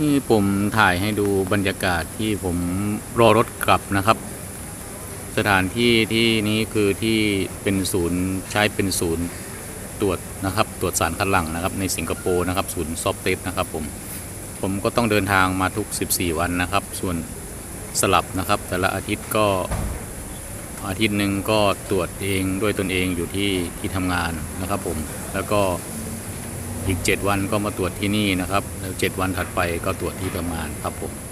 นี่ผมถ่ายให้ดูบรรยากาศที่ผมรอรถกลับนะครับ สถานที่ที่นี้คือที่เป็นศูนย์ใช้เป็นศูนย์ตรวจนะครับ ตรวจสารคัดหลั่งนะครับ ในสิงคโปร์นะครับ ศูนย์ซอฟเทสนะครับ ผมผมก็ต้องเดินทางมาทุก 14 วันนะครับ ส่วนสลับนะครับ แต่ละอาทิตย์ก็อาทิตย์หนึ่งก็ตรวจเองด้วยตนเองอยู่ที่ที่ทำงานนะครับ ผมแล้วก็ อีก 7 วันก็มาตรวจที่นี่นะครับแล้ว7วันถัดไปก็ตรวจที่ประมาณครับผม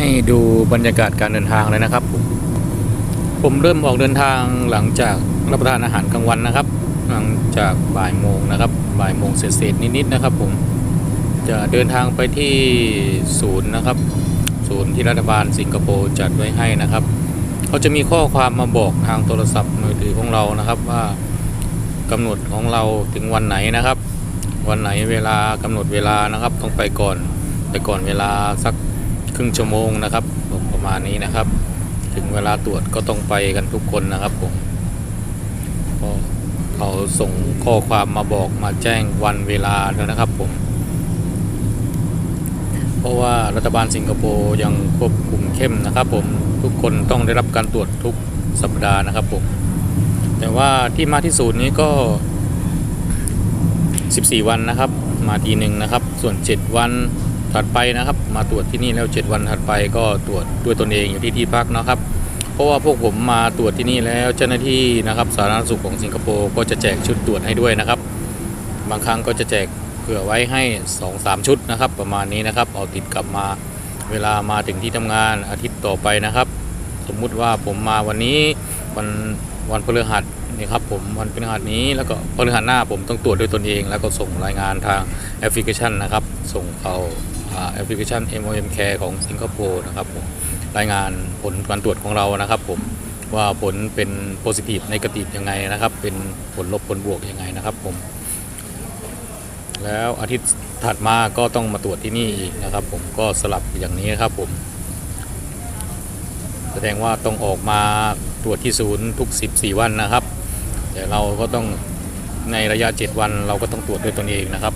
ให้ดูบรรยากาศการเดินทางเลยนะครับ ผมเริ่มออกเดินทางหลังจากรับประทานอาหารกลางวันนะครับ หลังจากบ่ายโมงนะครับบ่ายโมงเศษๆนิดๆนะครับ ผมจะเดินทางไปที่ศูนย์นะครับ ศูนย์ที่รัฐบาลสิงคโปร์จัดไว้ให้นะครับเขาจะมีข้อความมาบอกทางโทรศัพท์มือถือของเรานะครับว่ากำหนดของเราถึงวันไหนนะครับ วันไหนเวลากำหนดเวลานะครับต้องไปก่อนไปก่อนเวลาสัก รึ่งชั่วโมงนะครับผมประมาณนี้นะครับ ถึงเวลาตรวจก็ต้องไปกันทุกคนนะครับผมก็เขาส่งข้อความมาบอกมาแจ้งวันเวลาแล้วนะครับผม เพราะว่ารัฐบาลสิงคโปร์ยังควบคุมเข้มนะครับ ผมทุกคนต้องได้รับการตรวจทุกสัปดาห์นะครับผมแต่ว่าที่มาที่ศูนย์นี้ก็ 14 วันนะครับ มาทีหนึ่งนะครับ ส่วน 7 วัน ถัดไปนะครับ มาตรวจที่นี่แล้ว 7 วันถัดไปก็ตรวจด้วยตนเองอยู่ที่ที่พักนะครับ เพราะว่าพวกผมมาตรวจที่นี่แล้วเจ้าหน้าที่นะครับสาธารณสุขของสิงคโปร์ก็จะแจกชุดตรวจให้ด้วยนะครับ บางครั้งก็จะแจกเผื่อไว้ให้ 2-3 ชุดนะครับ ประมาณนี้นะครับ เอาติดกลับมาเวลามาถึงที่ทำงานอาทิตย์ต่อไปนะครับ สมมุติว่าผมมาวันนี้วันวันพฤหัสนี่ครับผมวันพฤหัสนี้แล้วก็พฤหัสหน้าผมต้องตรวจด้วยตนเอง แล้วก็ส่งรายงานทางแอปพลิเคชันนะครับ ส่งเอา แอปพลิเคชัน MOM Care ของสิงคโปร์นะครับผมรายงานผลการตรวจของเรานะครับผมว่าผลเป็น positive negative ยังไงนะครับ เป็นผลลบผลบวกยังไงนะครับผม แล้วอาทิตย์ถัดมาก็ต้องมาตรวจที่นี่อีกนะครับ ผมก็สลับอย่างนี้ครับผม แสดงว่าต้องออกมาตรวจที่ศูนย์ทุก 14 วันนะครับ แต่เราก็ต้องในระยะ 7 วันเราก็ต้องตรวจด้วยตนเองนะครับ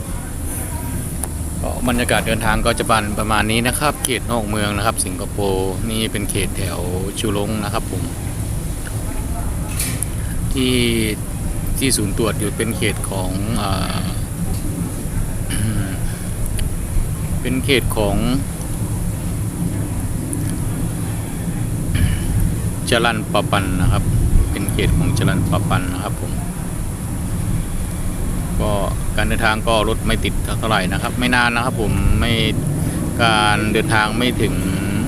บรรยากาศเดินทางก็จะบันประมาณนี้นะครับ เขตนอกเมืองนะครับ สิงคโปร์นี่เป็นเขตแถวชูลงนะครับผมที่ที่ศูนย์ตรวจอยู่เป็นเขตของอเป็นเขตของจรันปะปันนะครับ เป็นเขตของจรันปะปันนะครับผมก็ การเดินทางก็รถไม่ติดเท่าไหร่นะครับ ไม่นานนะครับผมไม่การเดินทางไม่ถึง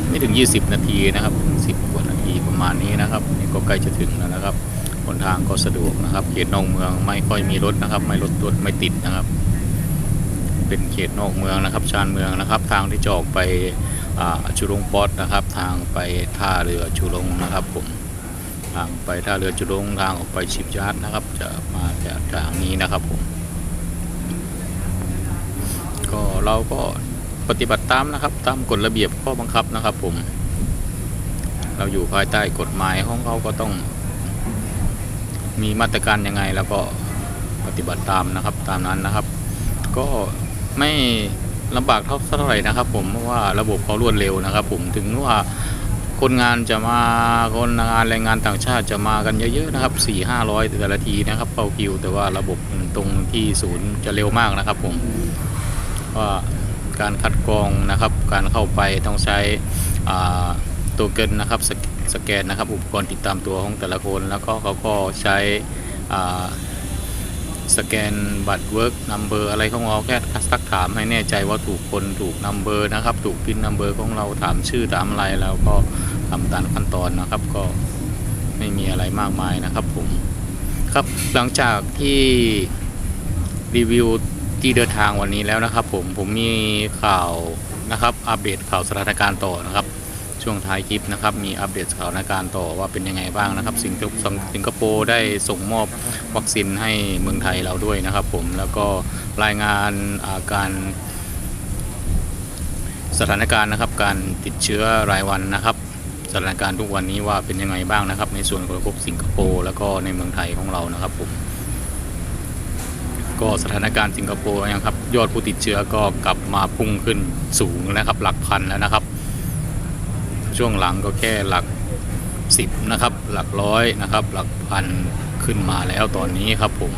ไม่ถึง 20 นาทีนะครับ10กว่านาทีประมาณนี้นะครับนี่ก็ใกล้จะถึงแล้วนะครับหนทางก็สะดวกนะครับ เขตนอกเมืองไม่ค่อยมีรถนะครับ ไม่รถรถไม่ติดนะครับ เป็นเขตนอกเมืองนะครับ ชานเมืองนะครับ ทางที่จะออกไปอ่าจุลงปอดนะครับ ทางไปท่าเรือจุลงนะครับผมทางไปท่าเรือจุลงทางออกไปชิบยาร์ดนะครับ จะมาจากทางนี้นะครับผม ก็เราก็ปฏิบัติตามนะครับ ตามกฎระเบียบข้อบังคับนะครับ ผม เราอยู่ภายใต้กฎหมายของเขาก็ต้อง มีมาตรการยังไงแล้วก็ปฏิบัติตามนะครับตามนั้นนะครับ ก็ไม่ลำบากเท่าเท่าไหร่นะครับ ผมเพราะว่าระบบเขารวดเร็วนะครับ ผมถึงว่าคนงานจะมาคนงานแรงงานต่างชาติจะมากันเยอะๆนะครับ4 5 0 0แต่ละทีนะครับเข้าคิว แต่ว่าระบบตรงที่ศูนย์จะเร็วมากนะครับ ผม ว่าการคัดกรองนะครับ การเข้าไปต้องใช้ตัวเกินนะครับสแกสแกนนะครับอุปกรณ์ติดตามตัวของแต่ละคน แล้วก็เขาก็ใช้สแกนบัตรเวิร์กนัมเบอร์อะไรของเราแค่สักถามให้แน่ใจว่าถูกคนถูกนัมเบอร์นะครับถูกพินนัมเบอร์ของเราถามชื่อถามอะไรแล้วก็ทำตามขั้นตอนนะครับก็ไม่มีอะไรมากมายนะครับผมครับหลังจากที่รีวิว ที่เดินทางวันนี้แล้วนะครับ ผมผมมีข่าวนะครับ อัปเดตข่าวสถานการณ์ต่อนะครับ ช่วงท้ายคลิปนะครับ มีอัปเดตสถานการณ์ต่อว่าเป็นยังไงบ้างนะครับ สิงคโปร์สิงคโปร์ได้ส่งมอบวัคซีนให้เมืองไทยเราด้วยนะครับ ผมแล้วก็รายงานอาการสถานการณ์นะครับ การติดเชื้อรายวันนะครับสถานการณ์ทุกวันนี้ว่าเป็นยังไงบ้างนะครับ ในส่วนของสิงคโปร์แล้วก็ในเมืองไทยของเรานะครับผม ก็สถานการณ์สิงคโปร์ยังครับ ยอดผู้ติดเชื้อก็กลับมาพุ่งขึ้นสูงนะครับ หลักพันแล้วนะครับ ช่วงหลังก็แค่หลักสิบนะครับ หลักร้อยนะครับ หลักพันขึ้นมาแล้วตอนนี้ครับผม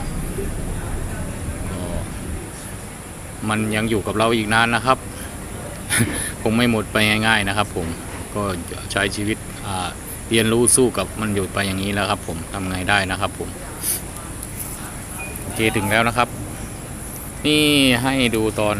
มันยังอยู่กับเราอีกนานนะครับ คงไม่หมดไปง่ายๆนะครับ ผมก็ใช้ชีวิตเรียนรู้สู้กับมันอยู่ไปอย่างนี้แล้วครับ ผมทำไงได้นะครับ ผม เคถึงแล้วนะครับ นี่ให้ดูตอน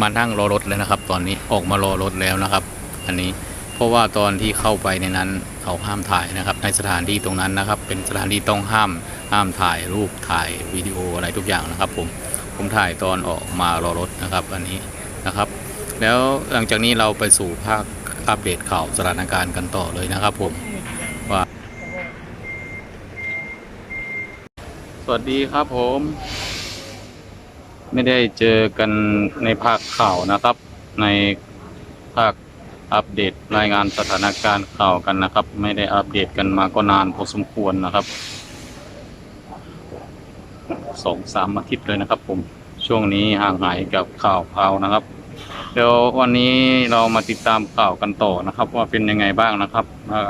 มานั่งรอรถเลยนะครับ ตอนนี้ออกมารอรถแล้วนะครับ อันนี้เพราะว่าตอนที่เข้าไปในนั้นเขาห้ามถ่ายนะครับ ในสถานที่ตรงนั้นนะครับ เป็นสถานที่ต้องห้ามห้ามถ่ายรูปถ่ายวิดีโออะไรทุกอย่างนะครับ ผมผมถ่ายตอนออกมารอรถนะครับ อันนี้นะครับ แล้วหลังจากนี้เราไปสู่ภาคอัปเดตข่าวสถานการณ์กันต่อเลยนะครับ ผมว่า สวัสดีครับผม ไม่ได้เจอกันในภาคข่าวนะครับ ในภาคอัปเดตรายงานสถานการณ์ข่าวกันนะครับ ไม่ได้อัปเดตกันมาก็นานพอสมควรนะครับสองสามอาทิตย์เลยนะครับ ผม ช่วงนี้ห่างหายกับข่าวข่าวนะครับ เดี๋ยววันนี้เรามาติดตามข่าวกันต่อนะครับ ว่าเป็นยังไงบ้างนะครับมา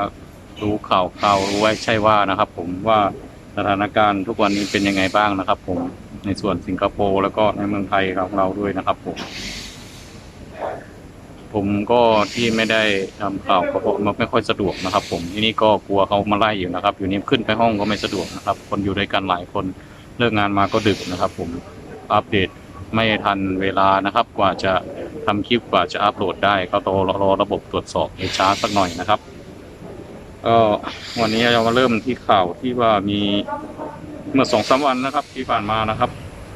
รู้ข่าวข่าวรู้ไว้ใช่ว่านะครับ ผมว่า สถานการณ์ทุกวันนี้เป็นยังไงบ้างนะครับผมในส่วนสิงคโปร์แล้วก็ในเมืองไทยของเราด้วยนะครับผม ผมก็ที่ไม่ได้ทำข่าวก็เพราะมันไม่ค่อยสะดวกนะครับ ผมที่นี่ก็กลัวเขามาไล่อยู่นะครับ อยู่นี่ขึ้นไปห้องก็ไม่สะดวกนะครับ คนอยู่ด้วยกันหลายคนเลิกงานมาก็ดึกนะครับ ผมอัปเดตไม่ทันเวลานะครับ กว่าจะทำคลิปกว่าจะอัปโหลดได้ ก็ต้องรอระบบตรวจสอบให้ช้าสักหน่อยนะครับ ก็วันนี้เรามาเริ่มที่ข่าวที่ว่ามีเมื่อสองสามวันนะครับ ที่ผ่านมานะครับ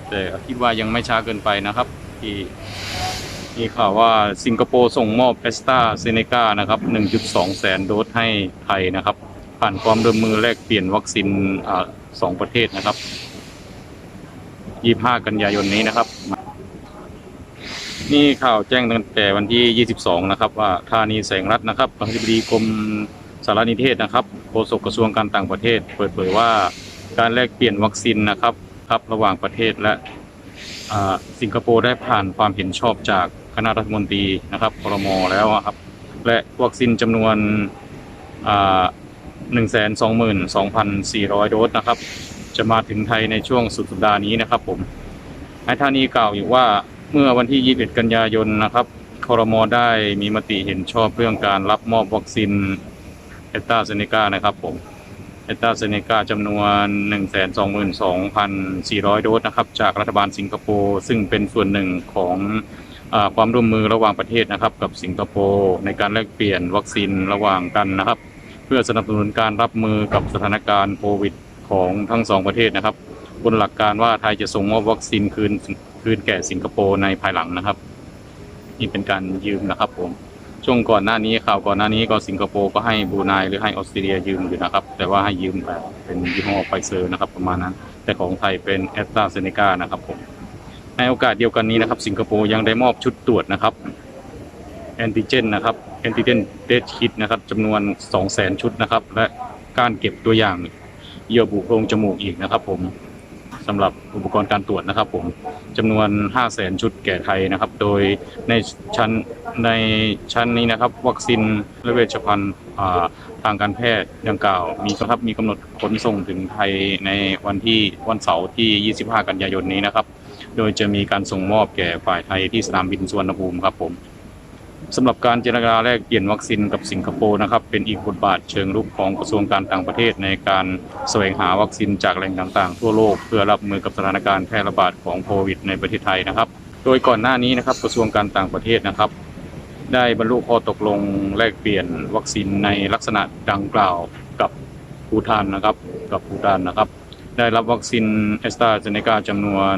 แต่คิดว่ายังไม่ช้าเกินไปนะครับ ที่มีข่าวว่าสิงคโปร์ส่งมอบแอสตราเซเนกานะครับ 1.2 แสนโดสให้ไทยนะครับ ผ่านความร่วมมือแลกเปลี่ยนวัคซีนอสองประเทศนะครับ 25 กันยายนนี้นะครับ นี่ข่าวแจ้งตั้งแต่วันที่ 22 นะครับ ว่าธานีแสงรัตน์นะครับอธิบดีกรม สารนิเทศนะครับโฆษกกระทรวงการต่างประเทศ เปิดเผยว่าการแลกเปลี่ยนวัคซีนนะครับครับระหว่างประเทศและสิงคโปร์ได้ผ่านความเห็นชอบจากคณะรัฐมนตรีนะครับครมแล้วครับ และวัคซีนจำนวนอ่า122,400 โดสนะครับ จะมาถึงไทยในช่วงสุดสัปดาห์นี้นะครับผมนายธานีกล่าวอยู่ว่าเมื่อวันที่ 21 กันยายนนะครับครมได้มีมติเห็นชอบเรื่องการรับมอบวัคซีน แอสตาเซเนกานะครับผมแอสตาเซเนกาจำนวน 122,400 โดสนะครับ จากรัฐบาลสิงคโปร์ซึ่งเป็นส่วนหนึ่งของอความร่วมมือระหว่างประเทศนะครับกับสิงคโปร์ในการแลกเปลี่ยนวัคซีนระหว่างกันนะครับ เพื่อสนับสนุนการรับมือกับสถานการณ์โควิดของทั้งสองประเทศนะครับบนหลักการว่าไทยจะส่งมอบวัคซีนคืนคืนแก่สิงคโปร์ในภายหลังนะครับ นี่เป็นการยืมนะครับผม ช่วงก่อนหน้านี้ข่าวก่อนหน้านี้ก็สิงคโปร์ก็ให้บรูไนหรือให้ออสเตรเลียยืมอยู่นะครับ แต่ว่าให้ยืมแบบเป็นยี่ห้อไฟเซอร์นะครับประมาณนั้น แต่ของไทยเป็นแอสตราเซเนกานะครับผมในโอกาสเดียวกันนี้นะครับ สิงคโปร์ยังได้มอบชุดตรวจนะครับแอนติเจนนะครับแอนติเจนเดคิดนะครับจำนวน 200,000 ชุดนะครับ และการเก็บตัวอย่างเยื่อบุโพรงจมูกอีกนะครับผม สำหรับอุปกรณ์การตรวจนะครับผมจำนวน 5 0 0แสนชุดแก่ไทยนะครับ โดยในชั้นในชั้นนี้นะครับ วัคซีนและเวชภัณฑ์ทางการแพทย์ดังกล่าว มีครับมีกำหนดขนส่งถึงไทยในวันที่วันเสาร์ที่ 25 กันยายนนี้นะครับ โดยจะมีการส่งมอบแก่ฝ่ายไทยที่สนามบินสุวรรณภูมิครับผม สำหรับการเจรจาแลกเปลี่ยนวัคซีนกับสิงคโปร์นะครับเป็นอีกบทบาทเชิงรุกของกระทรวงการต่างประเทศในการแสวงหาวัคซีนจากแหล่งต่างๆ ทั่วโลกเพื่อรับมือกับสถานการณ์แพร่ระบาดของโควิด ในประเทศไทยนะครับ โดยก่อนหน้านี้นะครับกระทรวงการต่างประเทศนะครับ ได้บรรลุข้อตกลงแลกเปลี่ยนวัคซีนในลักษณะดังกล่าวกับภูฏานนะครับกับภูฏานนะครับ ได้รับวัคซีนแอสตราเซเนกาจำนวน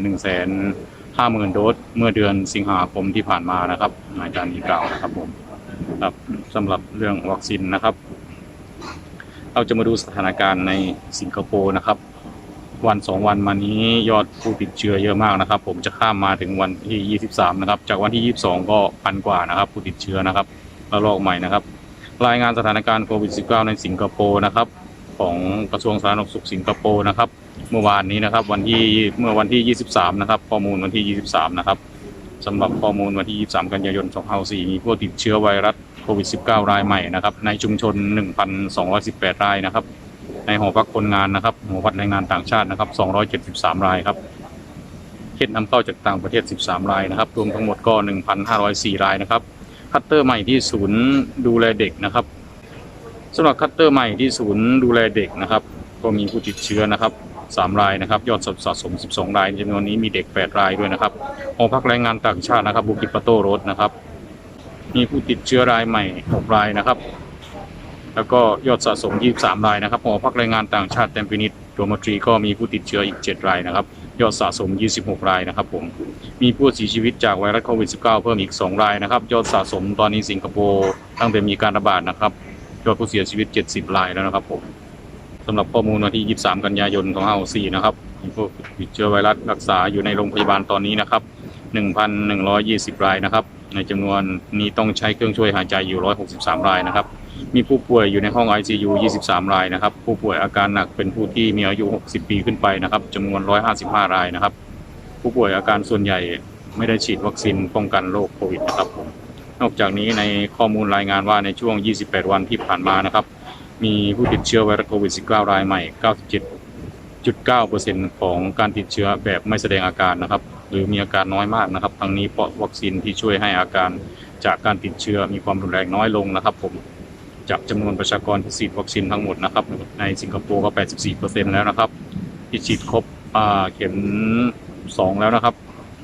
หนึ่งแส นห้าหมื่นโดสเมื่อเดือนสิงหาคมที่ผ่านมานะครับอาจารย์นี้กล่าวนะครับผมครับสำหรับเรื่องวัคซีนนะครับ เราจะมาดูสถานการณ์ในสิงคโปร์นะครับ วันสองวันมานี้ยอดผู้ติดเชื้อเยอะมากนะครับ ผมจะข้ามมาถึงวันที่ 23 นะครับ จากวันที่ 22 ก็พันกว่านะครับ ผู้ติดเชื้อนะครับระลอกใหม่นะครับ รายงานสถานการณ์โควิด -19 ในสิงคโปร์นะครับ ของกระทรวงสาธารณสุขสิงคโปร์นะครับ เมื่อวานนี้นะครับ วันที่เมื่อวันที่ 23 นะครับ ข้อมูลวันที่ 23 นะครับสำหรับข้อมูลวันที่ 23 กันยายน 2564มีผู้ติดเชื้อไวรัสโควิด -19 รายใหม่นะครับในชุมชน 1,218 รายนะครับ ในหอพักคนงานนะครับหอพักแรงงานต่างชาตินะครับ 273 รายครับเคสนำเข้าจากต่างประเทศ 13 รายนะครับ รวมทั้งหมดก็ 1,504 รายนะครับ คัตเตอร์ใหม่ที่ศูนย์ดูแลเด็กนะครับสำหรับคัตเตอร์ใหม่ที่ศูนย์ดูแลเด็กนะครับ ก็มีผู้ติดเชื้อนะครับ 3 รายนะครับ ยอดสะสม 12 รายจำนวนนี้มีเด็ก 8 รายด้วยนะครับหอพักแรงงานต่างชาตินะครับบุกิปโตโรสนะครับ มีผู้ติดเชื้อรายใหม่ 6 รายนะครับ แล้วก็ยอดสะสม 23 รายนะครับหอพักแรงงานต่างชาติเต็มพินิษโดมทรีก็มีผู้ติดเชื้ออีก 7 รายนะครับ ยอดสะสม 26 รายนะครับผม มีผู้เสียชีวิตจากไวรัสโควิด -19 เพิ่มอีก 2 รายนะครับ ยอดสะสมตอนนี้สิงคโปร์ตั้งแต่มีการระบาดนะครับ ยอดผู้เสียชีวิต 70 รายแล้วนะครับผม สำหรับข้อมูลวันที่ 23 กันยายนของ54นะครับมีผู้ติดเชื้อไวรัสรักษาอยู่ในโรงพยาบาลตอนนี้นะครับ 1,120 รายนะครับ ในจำนวนนี้ต้องใช้เครื่องช่วยหายใจอยู่ 163 รายนะครับ มีผู้ป่วยอยู่ในห้อง ICU 23 รายนะครับ ผู้ป่วยอาการหนักเป็นผู้ที่มีอายุ 60 ปีขึ้นไปนะครับจำนวน 155 รายนะครับ ผู้ป่วยอาการส่วนใหญ่ไม่ได้ฉีดวัคซีนป้องกันโรคโควิดนะครับผมนอกจากนี้ในข้อมูลรายงานว่าในช่วง 28 วันที่ผ่านมานะครับ มีผู้ติดเชื้อไวรัสโควิด -19 รายใหม่ 97.9%ของการติดเชื้อแบบไม่แสดงอาการนะครับ หรือมีอาการน้อยมากนะครับ ทั้งนี้เพราะวัคซีนที่ช่วยให้อาการจากการติดเชื้อมีความรุนแรงน้อยลงนะครับผมจากจำนวนประชากรที่ฉีดวัคซีนทั้งหมดนะครับ ในสิงคโปร์ก็ 84%แล้วนะครับ ที่ฉีดครบเข็ม 2 แล้วนะครับ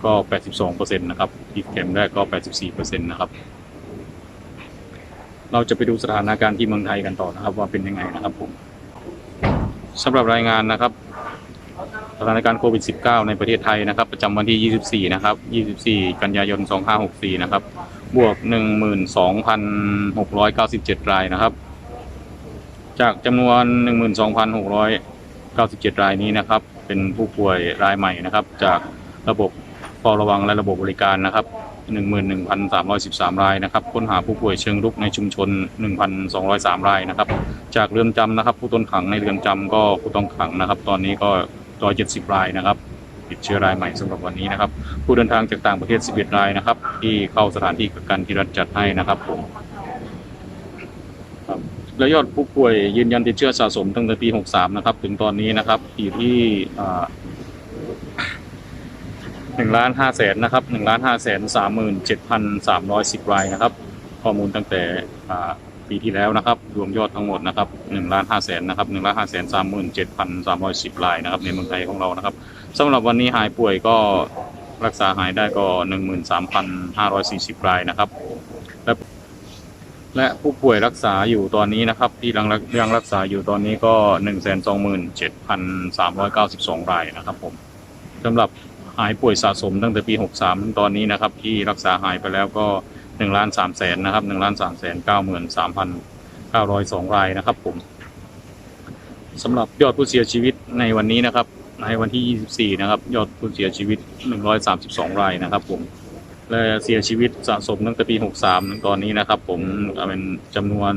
ก็ 82%นะครับอีกเข็มแรกก็ 84%นะครับ เราจะไปดูสถานการณ์ที่เมืองไทยกันต่อนะครับ ว่าเป็นยังไงนะครับผมสำหรับรายงานนะครับสถานการณ์โควิด -19 ในประเทศไทยนะครับ ประจำวันที่ 24 นะครับ 24 กันยายน 2564 นะครับ บวก 12,697 รายนะครับ จากจำนวน 12,697 รายนี้นะครับ เป็นผู้ป่วยรายใหม่นะครับ จากระบบเฝ้าระวังและระบบบริการนะครับ 11,313 รายนะครับ ค้นหาผู้ป่วยเชิงรุกในชุมชน 1,203 รายนะครับ จากเรือนจำนะครับ ผู้ต้องขังในเรือนจำก็ผู้ต้องขังนะครับ ตอนนี้ก็ 170 รายนะครับ ติดเชื้อรายใหม่สำหรับวันนี้นะครับ ผู้เดินทางจากต่างประเทศ 11 รายนะครับ ที่เข้าสถานที่กักกันที่รัฐจัดให้นะครับผมและยอดผู้ป่วยยืนยันติดเชื้อสะสมตั้งแต่ปี 63 นะครับ ถึงตอนนี้นะครับอยู่ที่ หนึ่งล้านห้าแสนนะครับหนึ่งล้านห้าแสนสามหมื่นเจ็ดพันสามร้อยสิบรายนะครับ ข้อมูลตั้งแต่ปีที่แล้วนะครับ รวมยอดทั้งหมดนะครับหนึ่งล้านห้าแสนนะครับหนึ่งล้านห้าแสนสามหมื่นเจ็ดพันสามร้อยสิบรายนะครับในเมืองไทยของเรานะครับสำหรับวันนี้หายป่วยก็รักษาหายได้ก็หนึ่งหมื่นสามพันห้าร้อยสี่สิบรายนะครับและและผู้ป่วยรักษาอยู่ตอนนี้นะครับที่ยังยังรักษาอยู่ตอนนี้ก็หนึ่งแสนสองหมื่นเจ็ดพันสามร้อยเก้าสิบสองรายนะครับผมสำหรับ หายป่วยสะสมตั้งแต่ปี 63ถึงตอนนี้นะครับ ที่รักษาหายไปแล้วก็1ล้าน3แสนนะครับ1ล้าน3แสน93,902 รายนะครับผมสำหรับยอดผู้เสียชีวิตในวันนี้นะครับ ในวันที่ 24 นะครับ ยอดผู้เสียชีวิต 132 รายนะครับผมและเสียชีวิตสะสมตั้งแต่ปี 63 ถึงตอนนี้นะครับ ผมเป็นจำนวน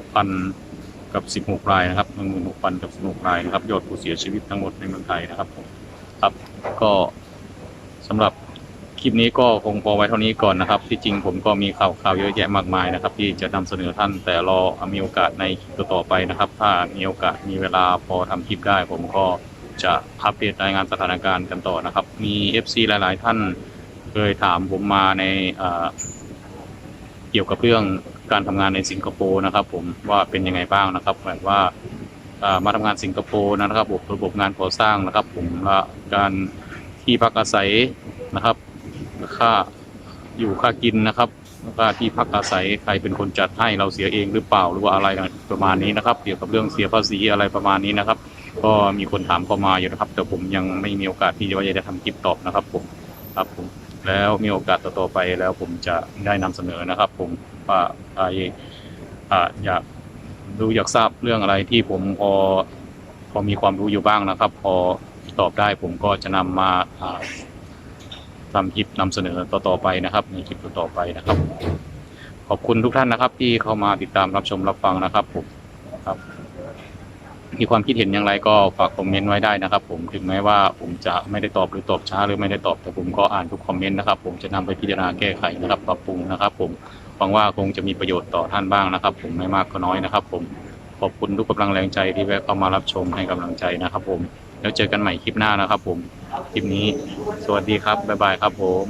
16,000 กับ 16 รายนะครับ 16,000 กับ 16 รายนะครับ ยอดผู้เสียชีวิตทั้งหมดในเมืองไทยนะครับผมครับก็ สำหรับคลิปนี้ก็คงพอไว้เท่านี้ก่อนนะครับ ที่จริงผมก็มีข่าวข่าวเยอะแยะมากมายนะครับ ที่จะนำเสนอท่านแต่รอมีโอกาสในคลิปต่อไปนะครับ ถ้ามีโอกาสมีเวลาพอทำคลิปได้ ผมก็จะอัปเดตรายงานสถานการณ์กันต่อนะครับ มี FC หลาย ๆ ท่านเคยถามผมมาในเกี่ยวกับเรื่องการทำงานในสิงคโปร์นะครับผมว่าเป็นยังไงบ้างนะครับแบบว่ามาทำงานสิงคโปร์นะครับระบบระบบงานก่อสร้างนะครับ ผมและการ ที่พักอาศัยนะครับค่าอยู่ค่ากินนะครับค่าที่พักอาศัยใครเป็นคนจัดให้เราเสียเองหรือเปล่าหรือว่าอะไรประมาณนี้นะครับ เกี่ยวกับเรื่องเสียภาษีอะไรประมาณนี้นะครับ ก็มีคนถามเข้ามาอยู่นะครับ แต่ผมยังไม่มีโอกาสที่จะว่าจะได้ทำคลิปตอบนะครับผมครับผมแล้วมีโอกาสต่อไปแล้วผมจะได้นำเสนอนะครับ ผมว่าใครออยากรู้อยากทราบเรื่องอะไรที่ผมพอพอมีความรู้อยู่บ้างนะครับ พอ ตอบได้ผมก็จะนำมาอ่าทำคลิปนำเสนอต่อๆไปนะครับ ในคลิปต่อไปนะครับ ขอบคุณทุกท่านนะครับ ที่เข้ามาติดตามรับชมรับฟังนะครับผมครับ มีความคิดเห็นอย่างไรก็ฝากคอมเมนต์ไว้ได้นะครับ ผมถึงแม้ว่าผมจะไม่ได้ตอบหรือตอบช้าหรือไม่ได้ตอบแต่ผมก็อ่านทุกคอมเมนต์นะครับ ผมจะนำไปพิจารณาแก้ไขนะครับปรับปรุงนะครับ ผมหวังว่าคงจะมีประโยชน์ต่อท่านบ้างนะครับ ผมไม่มากก็น้อยนะครับ ผมขอบคุณทุกกำลังแรงใจที่แวะเข้ามารับชมให้กำลังใจนะครับ ผม แล้วเจอกันใหม่คลิปหน้านะครับผม คลิปนี้ สวัสดีครับ บ๊ายบายครับผม